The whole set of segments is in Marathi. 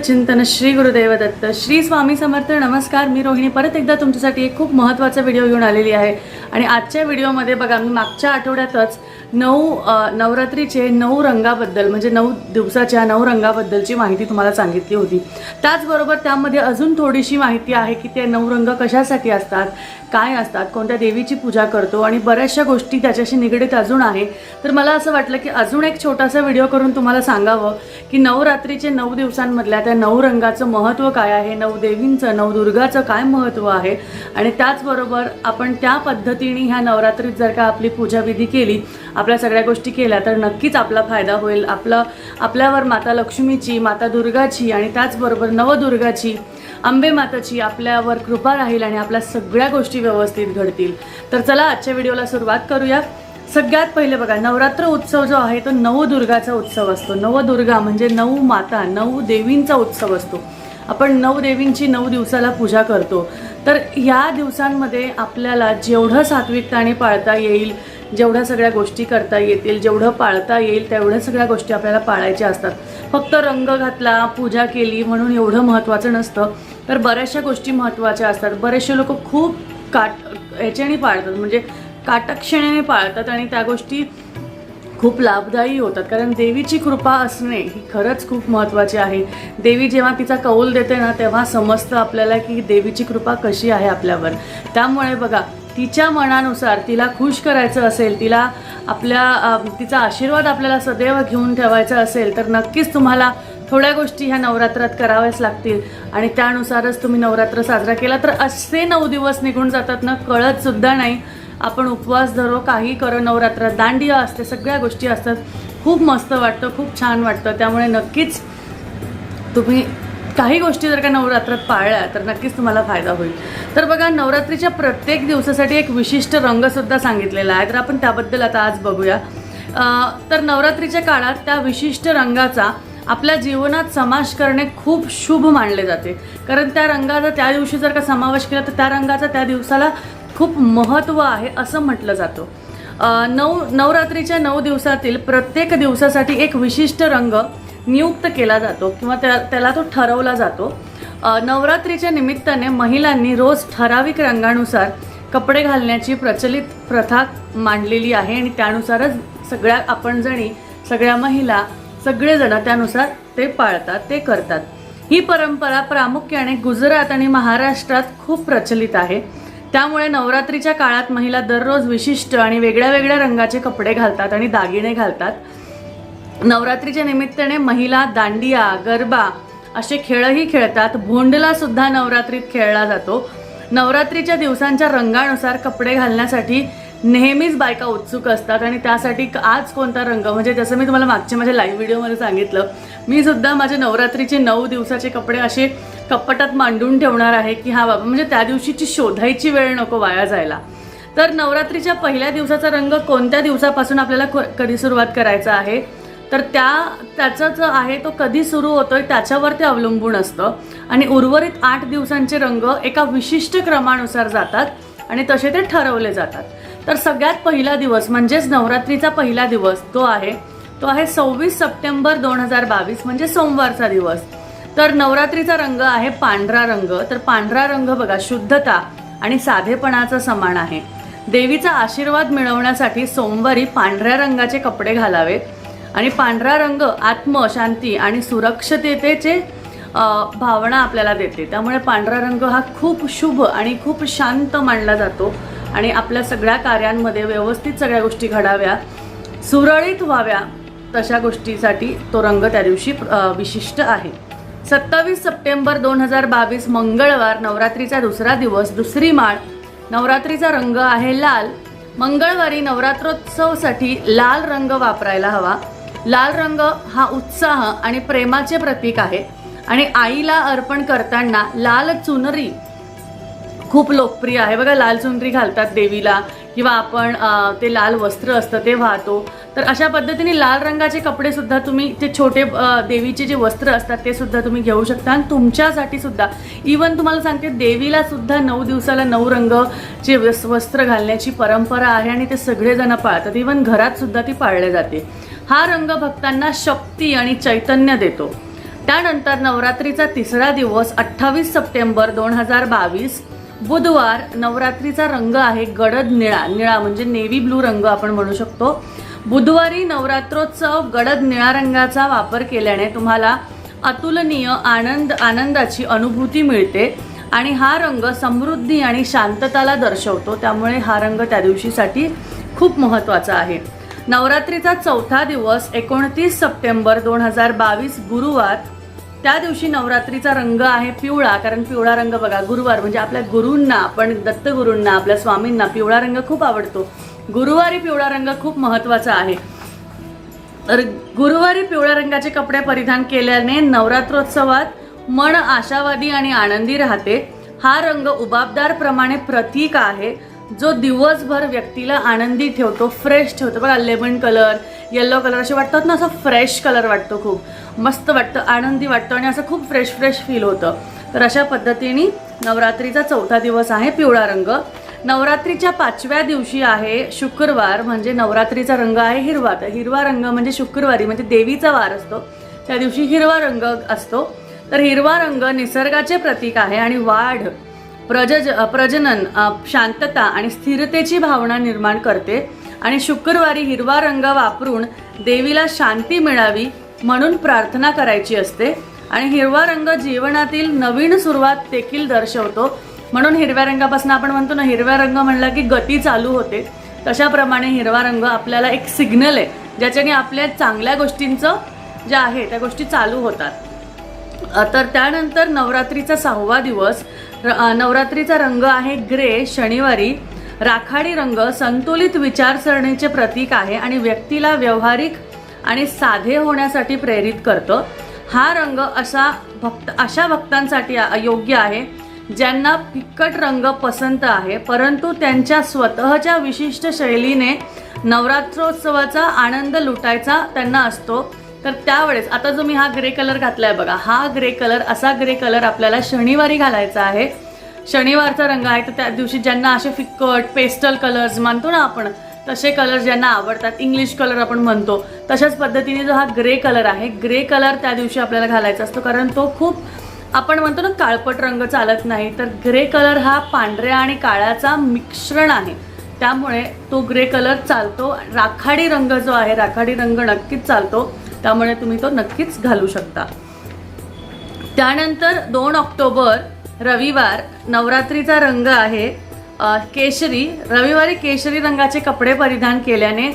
चिंतन श्री गुरुदेव दत्त. श्री स्वामी समर्थ नमस्कार. मी रोहिणी. परत एकदा तुमच्यासाठी एक खूप महत्त्वाचा व्हिडिओ घेऊन आलेली आहे. आणि आजच्या व्हिडिओमध्ये बघा मी मागच्या आठवड्यातच नऊ नवरात्रीचे नऊ रंगाबद्दल म्हणजे नऊ दिवसाच्या नऊ रंगाबद्दलची माहिती तुम्हाला सांगितली होती. त्याचबरोबर त्यामध्ये अजून थोडीशी माहिती आहे की ते नऊ रंग कशासाठी असतात काय असतात कोणत्या देवीची पूजा करतो आणि बऱ्याचशा गोष्टी त्याच्याशी निगडीत अजून आहे. तर मला असं वाटलं की अजून एक छोटासा व्हिडिओ करून तुम्हाला सांगावं की नवरात्रीचे नऊ दिवसांमधल्या त्या नऊ रंगाचं महत्त्व काय आहे नऊ देवींचं नऊ दुर्गाचं काय महत्त्व आहे आणि त्याचबरोबर आपण त्या पद्धतीने ह्या नवरात्रीत जर का आपली पूजाविधी केली आपल्या सगळ्या गोष्टी केल्या तर नक्कीच आपला फायदा होईल. आपलं आपल्यावर माता लक्ष्मीची माता दुर्गाची आणि त्याचबरोबर नवदुर्गाची आंबे माताची आपल्यावर कृपा राहील आणि आपल्या सगळ्या गोष्टी व्यवस्थित घडतील. तर चला आजच्या व्हिडिओला सुरुवात करूया. सगळ्यात पहिले बघा नवरात्र उत्सव जो आहे तो नवदुर्गाचा उत्सव असतो. नवदुर्गा म्हणजे नऊ माता नऊ देवींचा उत्सव असतो. आपण नऊ देवींची नऊ दिवसाला पूजा करतो. तर ह्या दिवसांमध्ये आपल्याला जेवढं सात्विकताने पाळता येईल जेवढ्या सगळ्या गोष्टी करता येतील जेवढं पाळता येईल तेवढ्या सगळ्या गोष्टी आपल्याला पाळायच्या असतात. फक्त रंग घातला पूजा केली म्हणून एवढं महत्त्वाचं नसतं. तर बऱ्याचशा गोष्टी महत्त्वाच्या असतात. बरेचसे लोक खूप काट ह्याच्याने पाळतात. म्हणजे काटक्षणेने पाळतात आणि त्या गोष्टी खूप लाभदायी होतात. कारण देवीची कृपा असणे ही खरंच खूप महत्त्वाची आहे. देवी जेव्हा तिचा कौल देते ना तेव्हा समजतं आपल्याला की देवीची कृपा कशी आहे आपल्यावर. त्यामुळे बघा तिच्या मनानुसार तिला खुश करायचं असेल तिला आपल्या तिचा आशीर्वाद आपल्याला सदैव घेऊन ठेवायचा असेल तर नक्कीच तुम्हाला थोड्या गोष्टी ह्या नवरात्रात कराव्याच लागतील. आणि त्यानुसारच तुम्ही नवरात्र साजरा केला तर असे नऊ दिवस निघून जातात ना कळतसुद्धा नाही. आपण उपवास धरो काही करो नवरात्रात दांडिया असते सगळ्या गोष्टी असतात. खूप मस्त वाटतं खूप छान वाटतं. त्यामुळे नक्कीच तुम्ही काही गोष्टी जर का नवरात्रात पाळल्या तर नक्कीच तुम्हाला फायदा होईल. तर बघा नवरात्रीच्या प्रत्येक दिवसासाठी एक विशिष्ट रंगसुद्धा सांगितलेला आहे. तर आपण त्याबद्दल आता आज बघूया. तर नवरात्रीच्या काळात त्या विशिष्ट रंगाचा आपल्या जीवनात समावेश करणे खूप शुभ मानले जाते. कारण त्या रंगाचा त्या दिवशी जर का समावेश केला तर त्या रंगाचा त्या दिवसाला खूप महत्त्व आहे असं म्हटलं जातं. नऊ नवरात्रीच्या नऊ दिवसातील प्रत्येक दिवसासाठी एक विशिष्ट रंग नियुक्त केला जातो किंवा त्या त्याला तो ठरवला जातो. नवरात्रीच्या निमित्ताने महिलांनी रोज ठराविक रंगानुसार कपडे घालण्याची प्रचलित प्रथा मांडलेली आहे आणि त्यानुसारच सगळ्या आपण जणी सगळ्या महिला सगळेजण त्यानुसार ते पाळतात ते करतात. ही परंपरा प्रामुख्याने गुजरात आणि महाराष्ट्रात खूप प्रचलित आहे. त्यामुळे नवरात्रीच्या काळात महिला दररोज विशिष्ट आणि वेगळ्या वेगळ्या रंगाचे कपडे घालतात आणि दागिने घालतात. नवरात्रीच्या निमित्ताने महिला दांडिया गरबा असे खेळही खेळतात. भोंडला सुद्धा नवरात्रीत खेळला जातो. नवरात्रीच्या दिवसांच्या रंगानुसार कपडे घालण्यासाठी नेहमीच बायका उत्सुक असतात आणि त्यासाठी आज कोणता रंग? म्हणजे जसं मी तुम्हाला मागच्या माझ्या लाईव्ह व्हिडिओमध्ये सांगितलं मी सुद्धा माझे नवरात्रीचे नऊ दिवसाचे कपडे असे कपाटात मांडून ठेवणार आहे की हा बाबा म्हणजे त्या दिवशीची शोधायची वेळ नको वाया जायला. तर नवरात्रीच्या पहिल्या दिवसाचा रंग कोणत्या दिवसापासून आपल्याला क- कधी सुरुवात करायचा आहे? तर त्या त्याचा जो आहे तो कधी सुरू होतोय त्याच्यावर ते अवलंबून असतं. आणि उर्वरित आठ दिवसांचे रंग एका विशिष्ट क्रमानुसार जातात आणि तसे ते ठरवले जातात. तर सगळ्यात पहिला दिवस म्हणजेच नवरात्रीचा पहिला दिवस तो आहे तो आहे सव्वीस सप्टेंबर दोन हजार बावीस म्हणजे सोमवारचा दिवस. तर नवरात्रीचा रंग आहे पांढरा रंग. तर पांढरा रंग बघा शुद्धता आणि साधेपणाचा समान आहे. देवीचा आशीर्वाद मिळवण्यासाठी सोमवारी पांढऱ्या रंगाचे कपडे घालावेत. आणि पांढरा रंग आत्म शांती आणि सुरक्षिततेचे भावना आपल्याला देते. त्यामुळे पांढरा रंग हा खूप शुभ आणि खूप शांत मानला जातो. आणि आपल्या सगळ्या कार्यांमध्ये व्यवस्थित सगळ्या गोष्टी घडाव्या सुरळीत व्हाव्या तशा गोष्टीसाठी तो रंग त्या दिवशी विशिष्ट आहे. सत्तावीस सप्टेंबर दोन हजार बावीस मंगळवार नवरात्रीचा दुसरा दिवस दुसरी माळ. नवरात्रीचा रंग आहे लाल. मंगळवारी नवरात्रोत्सवसाठी लाल रंग वापरायला हवा. लाल रंग हा उत्साह आणि प्रेमाचे प्रतीक आहे. आणि आईला अर्पण करताना लाल चुनरी खूप लोकप्रिय आहे. बघा लाल चुनरी घालतात देवीला किंवा आपण ते लाल वस्त्र असतं ते वाहतो. तर अशा पद्धतीने लाल रंगाचे कपडे सुद्धा तुम्ही ते छोटे देवीचे जे वस्त्र असतात ते सुद्धा तुम्ही घेऊ शकता. आणि तुमच्यासाठी सुद्धा. इवन तुम्हाला सांगते देवीला सुद्धा नऊ दिवसाला नऊ रंगचे वस्त्र घालण्याची परंपरा आहे आणि ते सगळेजण पाळतात. इवन घरात सुद्धा ती पाळल्या जाते. हा रंग भक्तांना शक्ती आणि चैतन्य देतो. त्यानंतर नवरात्रीचा तिसरा दिवस अठ्ठावीस सप्टेंबर दोन हजार बावीस. बुधवार नवरात्रीचा रंग आहे गडद निळा. निळा म्हणजे नेव्ही ब्लू रंग आपण म्हणू शकतो. बुधवारी नवरात्रोत्सव गडद निळा रंगाचा वापर केल्याने तुम्हाला अतुलनीय आनंद आनंदाची अनुभूती मिळते आणि हा रंग समृद्धी आणि शांतताला दर्शवतो. त्यामुळे हा रंग त्या दिवशीसाठी खूप महत्त्वाचा आहे. नवरात्रीचा चौथा दिवस एकोणतीस सप्टेंबर दोन हजार बावीस गुरुवार. त्या दिवशी नवरात्रीचा रंग आहे पिवळा कारण पिवळा रंग बघा गुरुवार म्हणजे आपल्या गुरूंना आपण दत्तगुरूंना आपल्या स्वामींना पिवळा रंग खूप आवडतो. गुरुवारी पिवळा रंग खूप महत्त्वाचा आहे. तर गुरुवारी पिवळ्या रंगाचे कपडे परिधान केल्याने नवरात्रोत्सवात मन आशावादी आणि आनंदी राहते. हा रंग उबाबदार प्रमाणे प्रतीक आहे. जो दिवसभर व्यक्तीला आनंदी ठेवतो फ्रेश ठेवतो. बघा लेमन कलर येल्लो कलर असे वाटतात ना असं फ्रेश कलर वाटतो खूप. मस्त वाटतं आनंदी वाटतं आणि असं खूप फ्रेश फ्रेश फील होतं. तर अशा पद्धतीने नवरात्रीचा चौथा दिवस आहे पिवळा रंग. नवरात्रीच्या पाचव्या दिवशी आहे शुक्रवार म्हणजे नवरात्रीचा रंग आहे हिरवा. तर हिरवा रंग म्हणजे शुक्रवारी म्हणजे देवीचा वार असतो. त्या दिवशी हिरवा रंग असतो. तर हिरवा रंग निसर्गाचे प्रतीक आहे आणि वाढ प्रजज प्रजनन शांतता आणि स्थिरतेची भावना निर्माण करते आणि शुक्रवारी हिरवा रंग वापरून देवीला शांती मिळावी म्हणून प्रार्थना करायची असते. आणि हिरवा रंग जीवनातील नवीन सुरुवात देखील दर्शवतो. म्हणून हिरव्या रंगापासून आपण म्हणतो ना हिरव्या रंग म्हणला की गती चालू होते. तशाप्रमाणे हिरवा रंग आपल्याला एक सिग्नल आहे ज्याच्याने आपल्या चांगल्या गोष्टींचं ज्या आहे त्या गोष्टी चालू होतात. तर त्यानंतर नवरात्रीचा सहावा दिवस नवरात्रीचा रंग आहे ग्रे शनिवारी. राखाडी रंग संतुलित विचारसरणीचे प्रतीक आहे आणि व्यक्तीला व्यावहारिक आणि साधे होण्यासाठी प्रेरित करतं. हा रंग असा भक्त अशा भक्तांसाठी योग्य आहे ज्यांना फिक्कट रंग पसंत आहे परंतु त्यांच्या स्वतःच्या विशिष्ट शैलीने नवरात्रोत्सवाचा आनंद लुटायचा त्यांना असतो. तर त्यावेळेस आता जो मी हा ग्रे कलर घातलाय बघा हा ग्रे कलर असा ग्रे कलर आपल्याला शनिवारी घालायचा आहे. शनिवारचा रंग आहे तर त्या दिवशी ज्यांना असे फिक्कट पेस्टल कलर्स मानतो ना आपण तसे कलर ज्यांना आवडतात इंग्लिश कलर आपण म्हणतो तशाच पद्धतीने जो हा ग्रे कलर आहे ग्रे कलर त्या दिवशी आपल्याला घालायचा असतो कारण तो खूप आपण म्हणतो ना काळपट रंग चालत नाही तर ग्रे कलर हा पांढऱ्या आणि काळ्याचा मिश्रण आहे. त्यामुळे तो ग्रे कलर चालतो राखाडी रंग जो आहे राखाडी रंग नक्कीच चालतो. त्यामुळे तुम्ही तो नक्कीच घालू शकता. त्यानंतर दोन ऑक्टोबर रविवार नवरात्रीचा रंग आहे. केशरी रविवारी केशरी रंगाचे कपडे परिधान केल्याने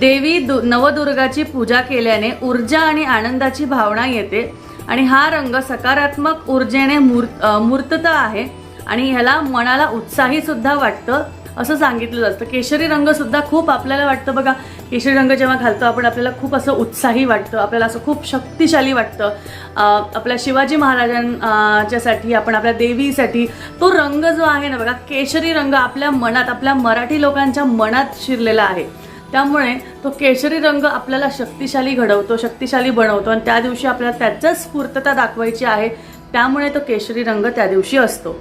देवी दु नवदुर्गाची पूजा केल्याने ऊर्जा आणि आनंदाची भावना येते. आणि हा रंग सकारात्मक ऊर्जेने मूर् मूर्तता आहे आणि ह्याला मनाला उत्साही सुद्धा वाटतं असं सांगितलं जातं. केशरी रंगसुद्धा खूप आपल्याला वाटतं बघा. केशरी रंग जेव्हा घालतो आपण आपल्याला खूप असं उत्साही वाटतं आपल्याला असं खूप शक्तिशाली वाटतं. आपल्या शिवाजी महाराजांच्यासाठी आपण आपल्या देवीसाठी तो रंग जो आहे ना बघा केशरी रंग आपल्या मनात आपल्या मराठी लोकांच्या मनात शिरलेला आहे. त्यामुळे तो केशरी रंग आपल्याला शक्तिशाली घडवतो शक्तिशाली बनवतो आणि त्या दिवशी आपल्याला त्याचंच स्फूर्तता दाखवायची आहे. त्यामुळे तो केशरी रंग त्या दिवशी असतो.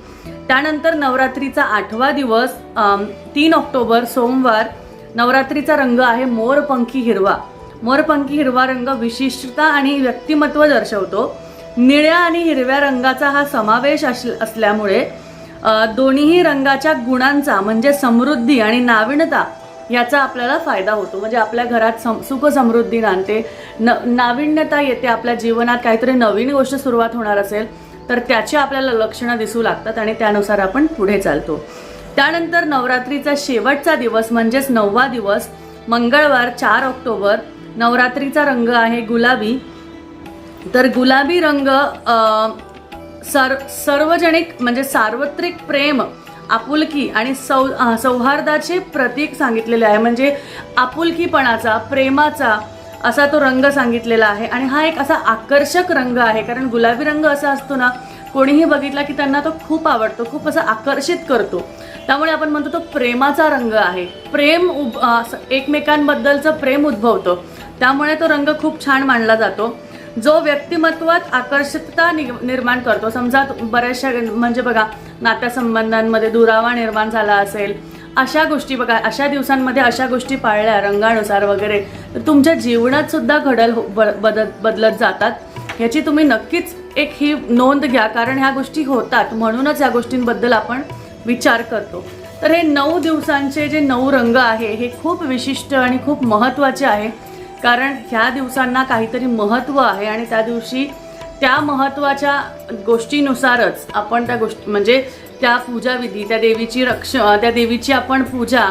त्यानंतर नवरात्रीचा आठवा दिवस तीन ऑक्टोबर सोमवार नवरात्रीचा रंग आहे मोरपंखी हिरवा. मोरपंखी हिरवा रंग विशिष्टता आणि व्यक्तिमत्व दर्शवतो. निळ्या आणि हिरव्या रंगाचा हा समावेश अस- असल्यामुळे दोन्हीही रंगाच्या गुणांचा म्हणजे समृद्धी आणि नाविन्यता याचा आपल्याला फायदा होतो. म्हणजे आपल्या घरात सम सुख समृद्धी नांदते. न नाविन्यता येते आपल्या जीवनात. काहीतरी नवीन गोष्ट सुरुवात होणार असेल तर त्याची आपल्याला लक्षणं दिसू लागतात आणि त्यानुसार आपण पुढे चालतो. त्यानंतर नवरात्रीचा शेवटचा दिवस म्हणजेच नववा दिवस मंगळवार चार ऑक्टोबर नवरात्रीचा रंग आहे गुलाबी. तर गुलाबी रंग सर सार्वजनिक म्हणजे सार्वत्रिक प्रेम आपुलकी आणि सौ सौहार्दाचे प्रतीक सांगितलेले आहे. म्हणजे आपुलकीपणाचा प्रेमाचा असा तो रंग सांगितलेला आहे. आणि हा एक असा आकर्षक रंग आहे कारण गुलाबी रंग असा असतो ना कोणीही बघितला की त्यांना तो खूप आवडतो खूप असा आकर्षित करतो. त्यामुळे आपण म्हणतो तो प्रेमाचा रंग आहे. प्रेम उभ एकमेकांबद्दलचं प्रेम उद्भवतो. त्यामुळे तो रंग खूप छान मानला जातो. जो व्यक्तिमत्वात आकर्षकता नि- निर्माण करतो समजा बऱ्याचशा म्हणजे बघा नात्यासंबंधांमध्ये दुरावा निर्माण झाला असेल अशा गोष्टी बघा अशा दिवसांमध्ये अशा गोष्टी पाळल्या रंगानुसार वगैरे तर तुमच्या जीवनात सुद्धा घडल हो- बदल बदलत जातात. ह्याची तुम्ही नक्कीच एक ही नोंद घ्या कारण ह्या गोष्टी होतात. म्हणूनच या गोष्टींबद्दल आपण विचार करतो. तर हे नऊ दिवसांचे जे नऊ रंग आहे हे खूप विशिष्ट आणि खूप महत्त्वाचे आहे. कारण ह्या दिवसांना काहीतरी महत्त्व आहे आणि त्या दिवशी त्या महत्त्वाच्या गोष्टीनुसारच आपण त्या गोष्टी म्हणजे त्या पूजाविधी त्या देवीची रक्ष त्या देवीची आपण पूजा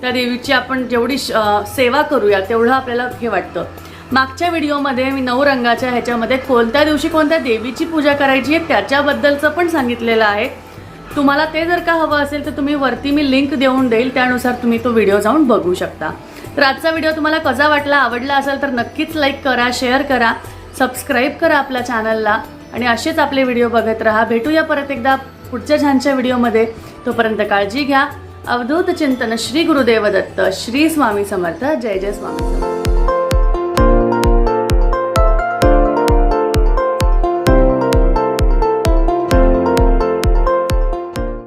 त्या देवीची आपण जेवढी श- सेवा करूया तेवढं आपल्याला हे वाटतं. मागच्या व्हिडिओमध्ये मी नऊ रंगाच्या ह्याच्यामध्ये कोणत्या दिवशी कोणत्या देवीची पूजा करायची आहे त्याच्याबद्दलचं पण सांगितलेलं आहे. तुम्हाला ते जर का हवं असेल तर तुम्ही वरती मी लिंक देऊन देईल. त्यानुसार तुम्ही तो व्हिडिओ जाऊन बघू शकता. तर आजचा व्हिडिओ तुम्हाला कसा वाटला आवडला असेल तर नक्कीच लाईक करा शेअर करा सबस्क्राईब करा आपल्या चॅनलला आणि असेच आपले व्हिडिओ बघत राहा. भेटूया परत एकदा पुढच्या छानच्या व्हिडिओमध्ये तोपर्यंत काळजी घ्या. अवधूत चिंतन श्री गुरुदेव दत्त. श्री स्वामी समर्थ. जय जय स्वामी समर्थ.